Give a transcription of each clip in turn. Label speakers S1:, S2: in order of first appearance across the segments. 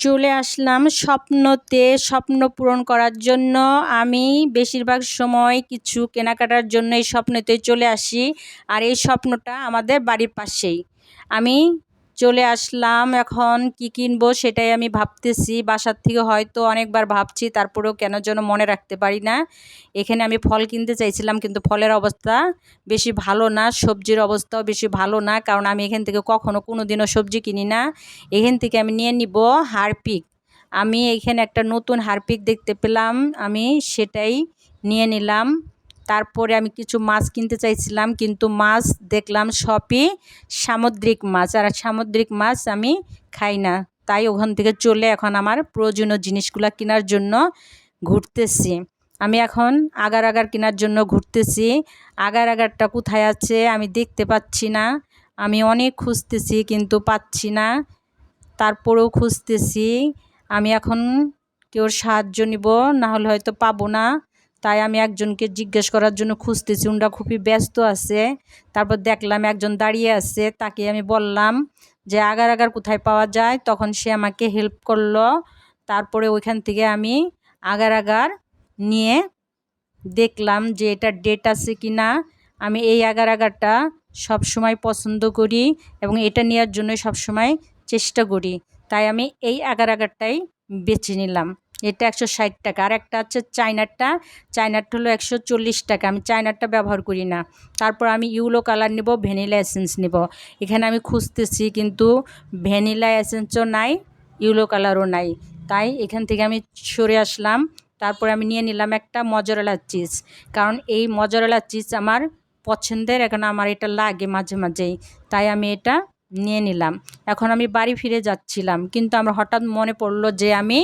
S1: চলে আসলাম স্বপ্নতে, স্বপ্ন পূরণ করার জন্য। আমি বেশিরভাগ সময় কিছু কেনাকাটার জন্য এই স্বপ্নতে চলে আসি। আর এই স্বপ্নটা আমাদের বাড়ির পাশেই। আমি চলে আসলাম, এখন কি কিনবো সেটাই আমি ভাবতেছি। বাসার থেকে হয়তো অনেকবার ভাবছি, তারপরেও কেন যেন মনে রাখতে পারি না। এখানে আমি ফল কিনতে চাইছিলাম, কিন্তু ফলের অবস্থা বেশি ভালো না, সবজির অবস্থাও বেশি ভালো না, কারণ আমি এখান থেকে কখনো কোনো দিনও সবজি কিনি না। এখান থেকে আমি নিয়ে নিব হারপিক। আমি এইখানে একটা নতুন হারপিক দেখতে পেলাম, আমি সেটাই নিয়ে নিলাম। তারপরে আমি কিছু মাছ কিনতে চাইছিলাম, কিন্তু মাছ দেখলাম সবই সামুদ্রিক মাছ আর সামুদ্রিক মাছ আমি খাই না। তাই ওখান থেকে চলে এখন আমার প্রয়োজনীয় জিনিসগুলো কেনার জন্য ঘুরতেছি। আমি এখন আগার আগার কেনার জন্য ঘুরতেছি। আগার আগারটা কোথায় আছে আমি দেখতে পাচ্ছি না। আমি অনেক খুঁজতেছি, কিন্তু পাচ্ছি না। তারপরেও খুঁজতেছি। আমি এখন কেউ সাহায্য নিব না হলে হয়তো পাবো না। তাই আমি একজনকে জিজ্ঞেস করার জন্য খুঁজতেছি। উনরা খুবই ব্যস্ত আছে। তারপর দেখলাম একজন দাঁড়িয়ে আছে। তাকে আমি বললাম যে, আগার আগার কোথায় পাওয়া যায়? তখন সে আমাকে হেল্প করল। তারপরে ওইখান থেকে আমি আগার আগার নিয়ে দেখলাম যে, এটা ডেট আছে কি না আমি এই আগার আগারটা সবসময় পছন্দ করি এবং এটা নেওয়ার জন্য সবসময় চেষ্টা করি। তাই আমি এই আগার আগারটাই বেছে নিলাম। এটা একশো ষাট টাকা। আর একটা হচ্ছে চায়নারটা চায়নারটা হলো একশো চল্লিশ টাকা। আমি চায়নারটা ব্যবহার করি না। তারপর আমি ইউলো কালার নেব, ভ্যানিলা এসেন্স নেব। এখানে আমি খুঁজতেছি, কিন্তু ভ্যানিলা এসেন্সও নাই, ইউলো কালারও নাই। তাই এখান থেকে আমি সরে আসলাম। তারপরে আমি নিয়ে নিলাম একটা মজরেলা চিজ। কারণ এই মজরেলা চিজ আমার পছন্দের, এখন আমার এটা লাগে মাঝে মাঝেই। তাই আমি এটা নিয়ে নিলাম। এখন আমি বাড়ি ফিরে যাচ্ছিলাম, কিন্তু আমার হঠাৎ মনে পড়ল যে আমি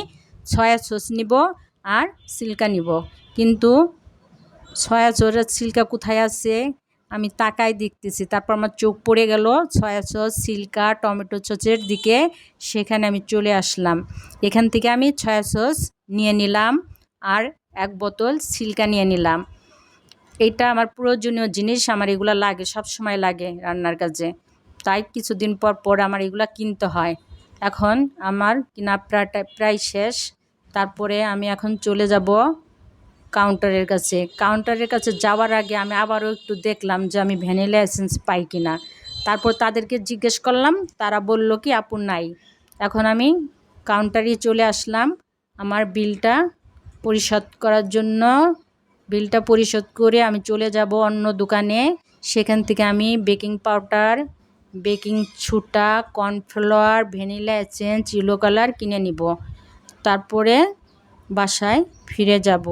S1: সয়া সস নিব আর সিল্কা নিব। কিন্তু সয়া সসের সিল্কা কোথায় আছে? আমি তাকাই দেখতেছি। তারপর আমার চোখ পড়ে গেল সয়া সস, সিল্কা, টমেটো সসের দিকে। সেখানে আমি চলে আসলাম। এখান থেকে আমি সয়া সস নিয়ে নিলাম আর এক বোতল সিল্কা নিয়ে নিলাম। এটা আমার প্রয়োজনীয় জিনিস, আমার এগুলো লাগে সব সময় লাগে রান্নার কাজে। তাই কিছুদিন পর পর আমার এগুলো কিনতে হয়। এখন আমার কিনা প্রায় প্রায় শেষ। তারপরে আমি এখন চলে যাব কাউন্টারের কাছে। কাউন্টারের কাছে যাওয়ার আগে আমি আবারও একটু দেখলাম যে আমি ভ্যানিলা এসেন্স পাই কি না তারপর তাদেরকে জিজ্ঞেস করলাম, তারা বলল কি, আপু, নাই। এখন আমি কাউন্টারে চলে আসলাম। আমার বিলটা পরিশোধ করার জন্য, বিলটা পরিশোধ করে আমি চলে যাব অন্য দোকানে। সেখান থেকে আমি baking powder baking ছুটা cornflour vanilla essence yellow colour কিনে নিব। তারপরে বাসায় ফিরে যাব।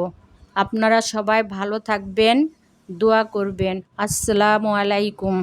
S1: আপনারা সবাই ভালো থাকবেন দোয়া করবেন। আসসালামু আলাইকুম।